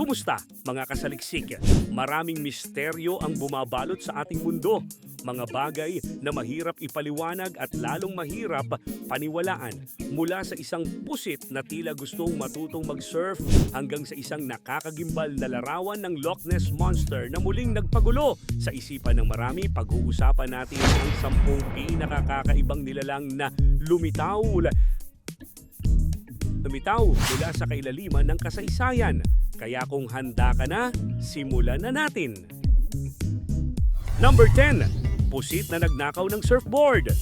Kumusta mga kasaliksik? Maraming misteryo ang bumabalot sa ating mundo. Mga bagay na mahirap ipaliwanag at lalong mahirap paniwalaan. Mula sa isang pusit na tila gustong matutong mag-surf hanggang sa isang nakakagimbal na larawan ng Loch Ness Monster na muling nagpagulo. Sa isipan ng marami, pag-uusapan natin ang sampung pinakakakaibang nilalang na lumitaw lumitaw mula sa kailaliman ng kasaysayan. Kaya kung handa ka na, simulan na natin. Number 10. Pusit na nagnakaw ng surfboard.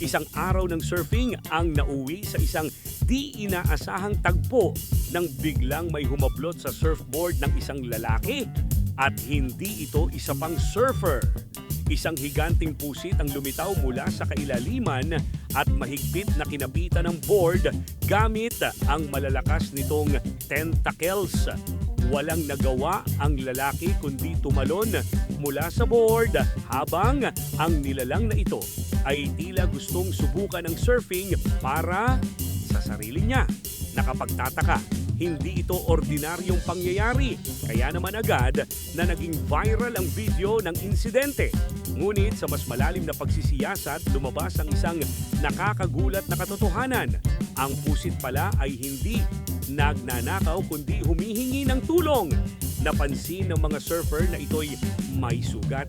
Isang araw ng surfing ang nauwi sa isang di inaasahang tagpo nang biglang may humablot sa surfboard ng isang lalaki at hindi ito isa pang surfer. Isang higanting pusit ang lumitaw mula sa kailaliman at mahigpit na kinabitan ng board gamit ang malalakas nitong tentacles. Walang nagawa ang lalaki kundi tumalon mula sa board habang ang nilalang na ito ay tila gustong subukan ng surfing para sa sarili niya. Nakapagtataka, hindi ito ordinaryong pangyayari. Kaya naman agad na naging viral ang video ng insidente. Ngunit sa mas malalim na pagsisiyasat, lumabas ang isang nakakagulat na katotohanan. Ang pusit pala ay hindi nagnanakaw kundi humihingi ng tulong. Napansin ng mga surfer na ito'y may sugat.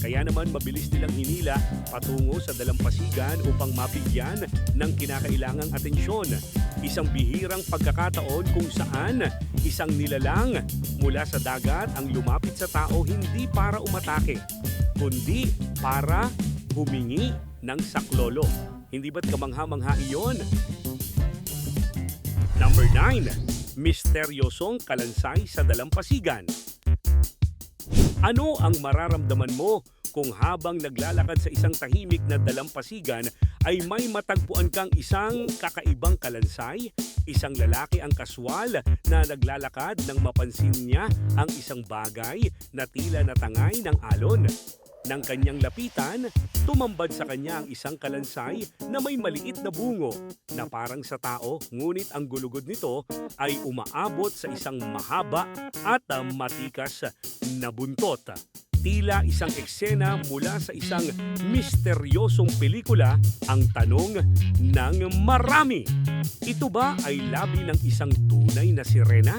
Kaya naman mabilis nilang hinila patungo sa dalampasigan upang mabigyan ng kinakailangang atensyon. Isang bihirang pagkakataon kung saan isang nilalang mula sa dagat ang lumapit sa tao hindi para umatake, kundi para humingi ng saklolo. Hindi ba't kamangha-mangha iyon? Number 9. Misteryosong kalansay sa dalampasigan. Ano ang mararamdaman mo kung habang naglalakad sa isang tahimik na dalampasigan ay may matagpuan kang isang kakaibang kalansay? Isang lalaki ang kaswal na naglalakad nang mapansin niya ang isang bagay na tila natangay ng alon. Nang kanyang lapitan, tumambad sa kanya ang isang kalansay na may maliit na bungo na parang sa tao ngunit ang gulugod nito ay umaabot sa isang mahaba at matikas na buntot. Tila isang eksena mula sa isang misteryosong pelikula ang tanong ng marami. Ito ba ay labi ng isang tunay na sirena?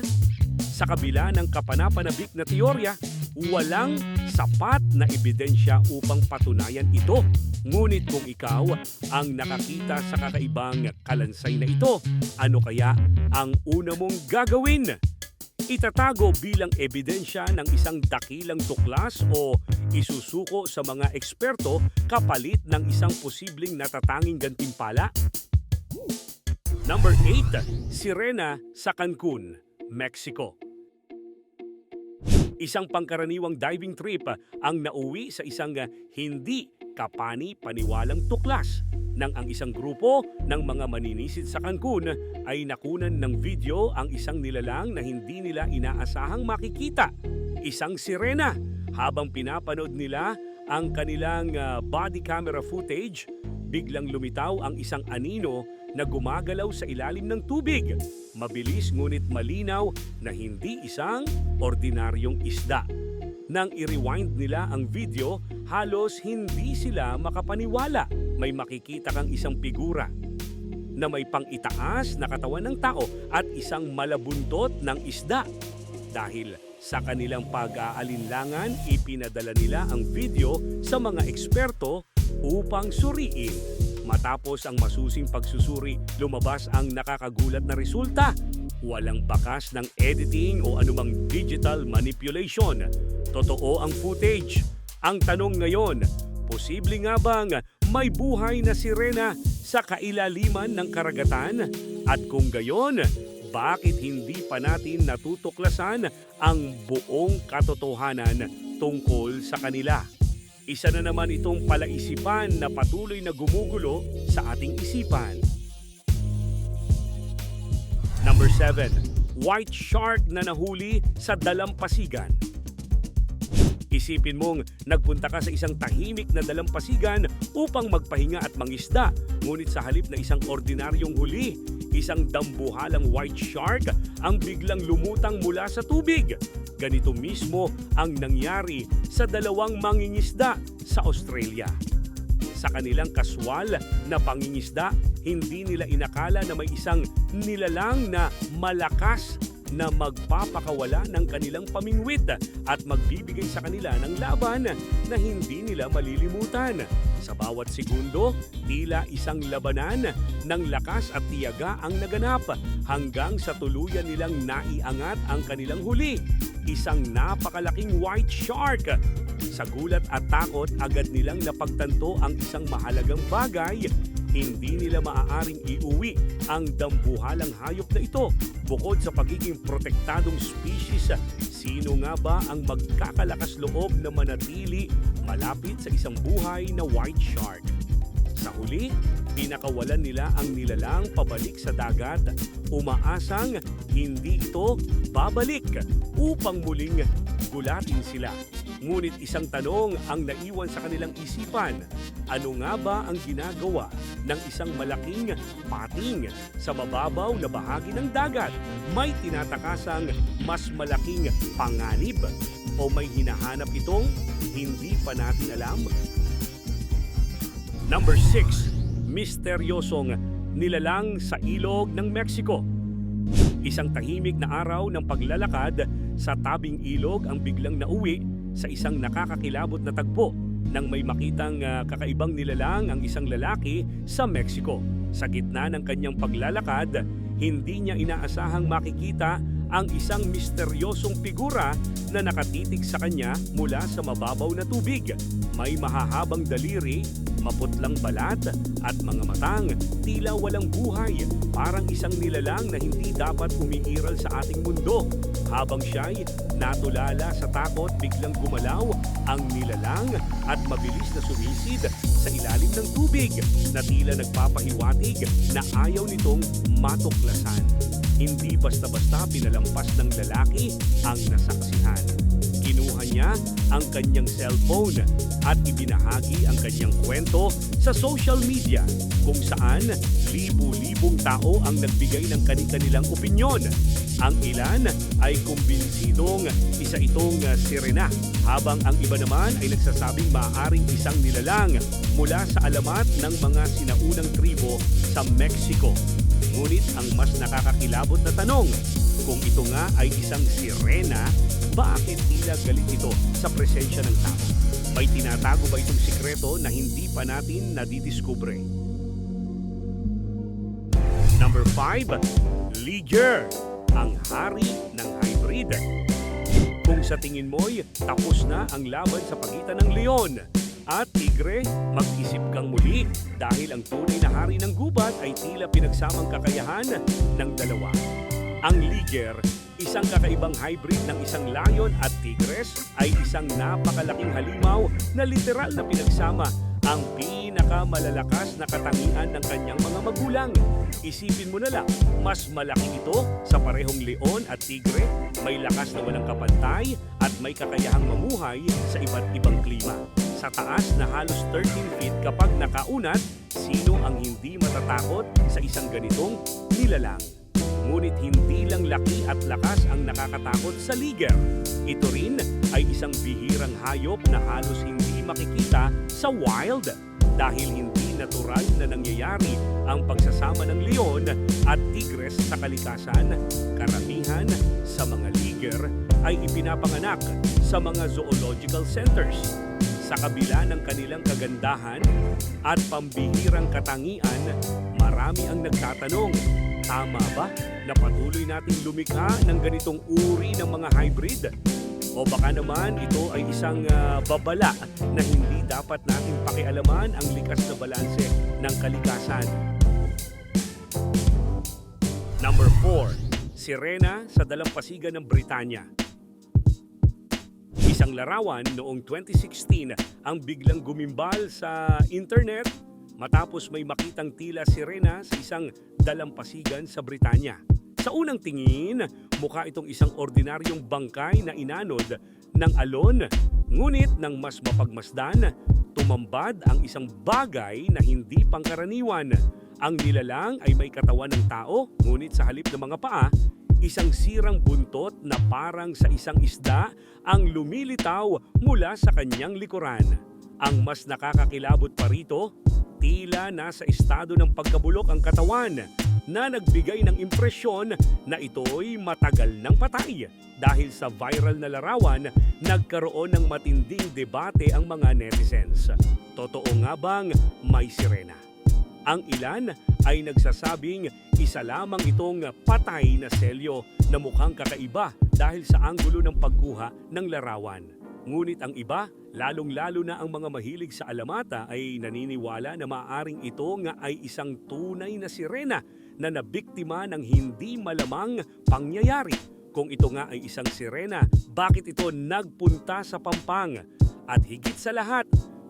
Sa kabila ng kapanapanabik na teorya, walang sapat na ebidensya upang patunayan ito. Ngunit kung ikaw ang nakakita sa kakaibang kalansay na ito, ano kaya ang una mong gagawin? Itatago bilang ebidensya ng isang dakilang tuklas o isusuko sa mga eksperto kapalit ng isang posibleng natatanging gantimpala? Number 8. Sirena sa Cancun, Mexico. Isang pangkaraniwang diving trip ang nauwi sa isang hindi kapani-paniwalang tuklas nang ang isang grupo ng mga maninisid sa Cancun ay nakunan ng video ang isang nilalang na hindi nila inaasahang makikita. Isang sirena habang pinapanood nila ang kanilang ah, body camera footage, biglang lumitaw ang isang anino na gumagalaw sa ilalim ng tubig. Mabilis ngunit malinaw na hindi isang ordinaryong isda. Nang i-rewind nila ang video, halos hindi sila makapaniwala. May makikita kang isang figura na may pang-itaas na katawan ng tao at isang malabuntot ng isda. Dahil sa kanilang pag-aalinlangan, ipinadala nila ang video sa mga eksperto upang suriin. Matapos ang masusing pagsusuri, lumabas ang nakakagulat na resulta. Walang bakas ng editing o anumang digital manipulation. Totoo ang footage. Ang tanong ngayon, posible nga bang may buhay na sirena sa kailaliman ng karagatan? At kung gayon, bakit hindi pa natin natutuklasan ang buong katotohanan tungkol sa kanila? Isa na naman itong palaisipan na patuloy na gumugulo sa ating isipan. Number 7. White shark na nahuli sa dalampasigan. Isipin mong nagpunta ka sa isang tahimik na dalampasigan upang magpahinga at mangisda, ngunit sa halip na isang ordinaryong huli, isang dambuhalang white shark ang biglang lumutang mula sa tubig. Ganito mismo ang nangyari sa dalawang mangingisda sa Australia. Sa kanilang kaswal na pangingisda, hindi nila inakala na may isang nilalang na malakas na magpapakawala ng kanilang pamingwit at magbibigay sa kanila ng laban na hindi nila malilimutan. Sa bawat segundo, tila isang labanan ng lakas at tiyaga ang naganap hanggang sa tuluyan nilang naiangat ang kanilang huli. Isang napakalaking white shark. Sa gulat at takot, agad nilang napagtanto ang isang mahalagang bagay hindi nila maaaring iuwi ang dambuhalang hayop na ito. Bukod sa pagiging protektadong species, sino nga ba ang magkakalakas loob na manatili malapit sa isang buhay na white shark? Sa huli, pinakawalan nila ang nilalang pabalik sa dagat, umaasang hindi ito babalik upang muling gulatin sila. Ngunit isang tanong ang naiwan sa kanilang isipan. Ano nga ba ang ginagawa ng isang malaking pating sa mababaw na bahagi ng dagat? May tinatakasang mas malaking panganib o may hinahanap itong hindi pa natin alam? Number 6. Misteryosong nilalang sa ilog ng Mexico. Isang tahimik na araw ng paglalakad sa tabing ilog ang biglang nauwi sa isang nakakakilabot na tagpo nang may makitang ah, kakaibang nilalang ang isang lalaki sa Mexico. Sa gitna ng kanyang paglalakad, hindi niya inaasahang makikita ang isang misteryosong figura na nakatitig sa kanya mula sa mababaw na tubig. May mahahabang daliri, maputlang balat at mga matang tila walang buhay, parang isang nilalang na hindi dapat umiiral sa ating mundo. Habang siya'y natulala sa takot, biglang gumalaw ang nilalang at mabilis na sumisid sa ilalim ng tubig na tila nagpapahiwatig na ayaw nitong matuklasan. Hindi basta-basta pinalampas ng lalaki ang nasaksihan. Kinuha niya ang kanyang cellphone at ibinahagi ang kanyang kwento sa social media kung saan libu-libong tao ang nagbigay ng kani-kanilang opinyon. Ang ilan ay kumbinsidong isa itong uh, sirena habang ang iba naman ay nagsasabing maaaring isang nilalang mula sa alamat ng mga sinaunang tribo sa Mexico. Ngunit ang mas nakakakilabot na tanong, kung ito nga ay isang sirena, bakit tila galit ito sa presensya ng tao? May tinatago ba itong sikreto na hindi pa natin nadidiskubre? Number 5, Liger, ang hari ng hybrid. Kung sa tingin mo'y tapos na ang laban sa pagitan ng leon at tigre, mag-isip kang muli dahil ang tunay na hari ng gubat ay tila pinagsamang kakayahan ng dalawa. Ang liger, isang kakaibang hybrid ng isang lion at tigres ay isang napakalaking halimaw na literal na pinagsama ang pinakamalalakas na katangian ng kanyang mga magulang. Isipin mo na lang, mas malaki ito sa parehong leon at tigre, may lakas na walang kapantay at may kakayahang mamuhay sa iba't ibang klima. Sa taas na halos 13 feet kapag nakaunat, sino ang hindi matatakot sa isang ganitong nilalang? Ngunit hindi lang laki at lakas ang nakakatakot sa liger. Ito rin ay isang bihirang hayop na halos hindi makikita sa wild dahil hindi natural na nangyayari ang pagsasama ng leon at tigres sa kalikasan. Karamihan sa mga liger ay ipinapanganak sa mga zoological centers. Sa kabila ng kanilang kagandahan at pambihirang katangian, marami ang nagtatanong, tama ba na patuloy nating lumikha ng ganitong uri ng mga hybrid? O baka naman ito ay isang ah, babala na hindi dapat nating pakialaman ang likas na balanse ng kalikasan. Number 4. Sirena sa dalampasigan ng Britanya. Isang larawan noong 2016 ang biglang gumimbal sa internet matapos may makitang tila sirena sa isang dalampasigan sa Britanya. Sa unang tingin, mukha itong isang ordinaryong bangkay na inanod ng alon. Ngunit nang mas mapagmasdan, tumambad ang isang bagay na hindi pangkaraniwan. Ang nilalang ay may katawan ng tao, ngunit sa halip ng mga paa, isang sirang buntot na parang sa isang isda ang lumilitaw mula sa kanyang likuran. Ang mas nakakakilabot pa rito, tila nasa estado ng pagkabulok ang katawan na nagbigay ng impresyon na ito'y matagal ng patay. Dahil sa viral na larawan, nagkaroon ng matinding debate ang mga netizens. Totoo nga bang may sirena? Ang ilan ay nagsasabing isa lamang itong patay na selyo na mukhang kakaiba dahil sa anggulo ng pagkuha ng larawan. Ngunit ang iba, lalong-lalo na ang mga mahilig sa alamata ay naniniwala na maaring ito nga ay isang tunay na sirena na nabiktima ng hindi malamang pangyayari. Kung ito nga ay isang sirena, bakit ito nagpunta sa Pampang? At higit sa lahat,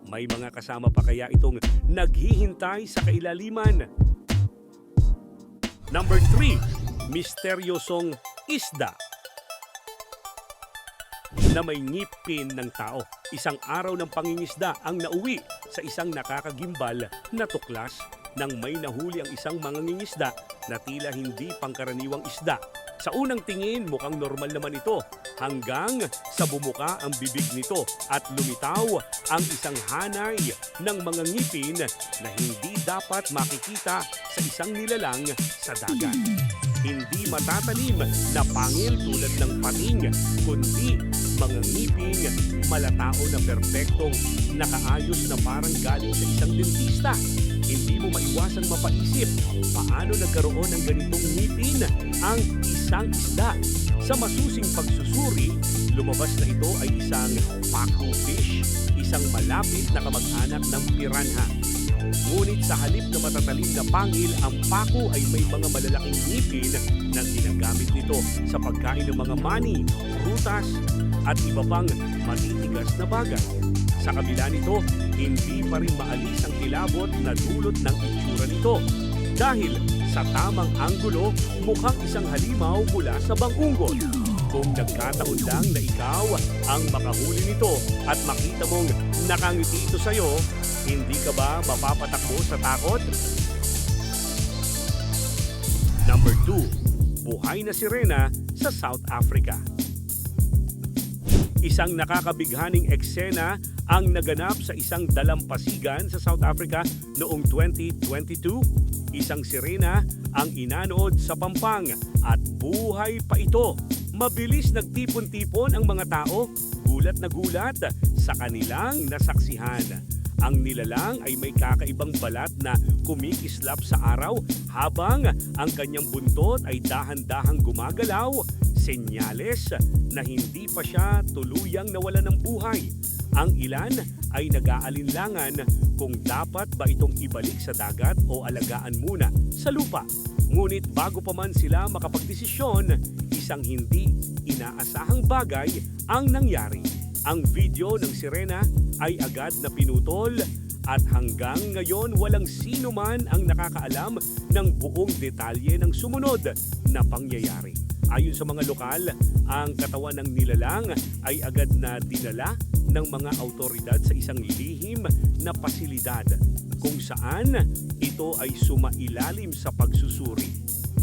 may mga kasama pa kaya itong naghihintay sa kailaliman? Number 3, misteryosong isda na may ngipin ng tao. Isang araw ng pangingisda ang nauwi sa isang nakakagimbal na tuklas nang may nahuli ang isang mangingisda na tila hindi pangkaraniwang isda. Sa unang tingin, mukhang normal naman ito hanggang sa bumuka ang bibig nito at lumitaw ang isang hanay ng mga ngipin na hindi dapat makikita sa isang nilalang sa dagat. Hindi matatanim na pangil tulad ng pating, kundi mga ngiping malatao na perpektong nakaayos na parang galing sa isang dentista. Hindi mo maiwasang mapaisip paano nagkaroon ng ganitong ngipin ang isang isda. Sa masusing pagsusuri, lumabas na ito ay isang paku fish, isang malapit na kamag-anak ng piranha. Ngunit sa halip na matatalim na pangil, ang pako ay may mga malalaking ngipin na ginagamit nito sa pagkain ng mga mani, prutas, at iba pang matitigas na bagay. Sa kabila nito, hindi pa rin maalis ang kilabot na dulot ng itsura nito. Dahil sa tamang anggulo, mukhang isang halimaw mula sa bangunggon. Kung nagkataon lang na ikaw ang makahuli nito at makita mong nakangiti ito sa'yo, hindi ka ba mapapatakbo sa takot? Number 2. Buhay na sirena sa South Africa. Isang nakakabighaning eksena ang naganap sa isang dalampasigan sa South Africa noong 2022. Isang sirena ang inanood sa pampang at buhay pa ito. Mabilis nagtipon-tipon ang mga tao, gulat na gulat sa kanilang nasaksihan. Ang nilalang ay may kakaibang balat na kumikislap sa araw habang ang kanyang buntot ay dahan-dahang gumagalaw, senyales na hindi pa siya tuluyang nawala ng buhay. Ang ilan ay nag-aalinlangan kung dapat ba itong ibalik sa dagat o alagaan muna sa lupa. Ngunit bago pa man sila makapagdesisyon, isang hindi inaasahang bagay ang nangyari. Ang video ng sirena ay agad na pinutol at hanggang ngayon walang sino man ang nakakaalam ng buong detalye ng sumunod na pangyayari. Ayon sa mga lokal, ang katawan ng nilalang ay agad na dinala ng mga autoridad sa isang lihim na pasilidad kung saan ito ay sumailalim sa pagsusuri.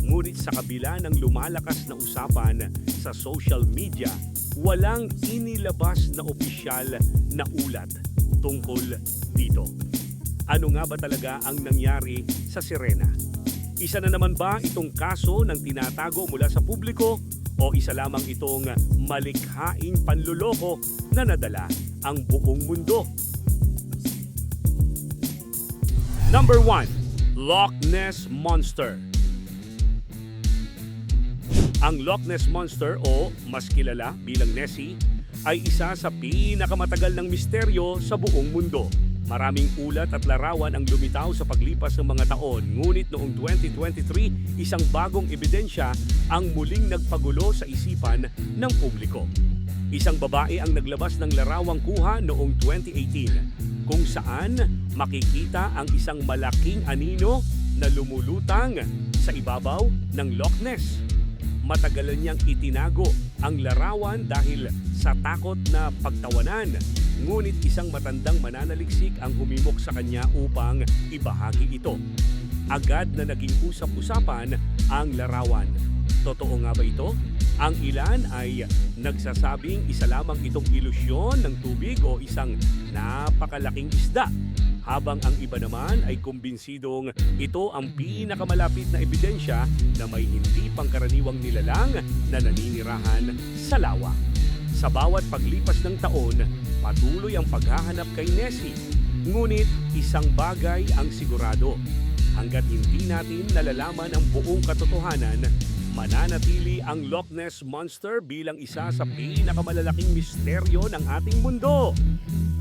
Ngunit sa kabila ng lumalakas na usapan sa social media, walang inilabas na opisyal na ulat tungkol dito. Ano nga ba talaga ang nangyari sa Sirena? Isa na naman ba itong kaso ng tinatago mula sa publiko o isa lamang itong malikhaing panluloko na nadala ang buong mundo? Number 1. Loch Ness Monster Ang Loch Ness Monster o mas kilala bilang Nessie ay isa sa pinakamatagal ng misteryo sa buong mundo. Maraming ulat at larawan ang lumitaw sa paglipas ng mga taon, ngunit noong 2023, isang bagong ebidensya ang muling nagpagulo sa isipan ng publiko. Isang babae ang naglabas ng larawang kuha noong 2018, kung saan makikita ang isang malaking anino na lumulutang sa ibabaw ng Loch Ness matagalan niyang itinago ang larawan dahil sa takot na pagtawanan. Ngunit isang matandang mananaliksik ang humimok sa kanya upang ibahagi ito. agad na naging usap-usapan ang larawan. Totoo nga ba ito? Ang ilan ay nagsasabing isa lamang itong ilusyon ng tubig o isang napakalaking isda. Habang ang iba naman ay kumbinsidong ito ang pinakamalapit na ebidensya na may hindi pangkaraniwang nilalang na naninirahan sa lawa. Sa bawat paglipas ng taon, patuloy ang paghahanap kay Nessie. Ngunit isang bagay ang sigurado. Hanggat hindi natin nalalaman ang buong katotohanan, mananatili ang Loch Ness Monster bilang isa sa pinakamalalaking misteryo ng ating mundo.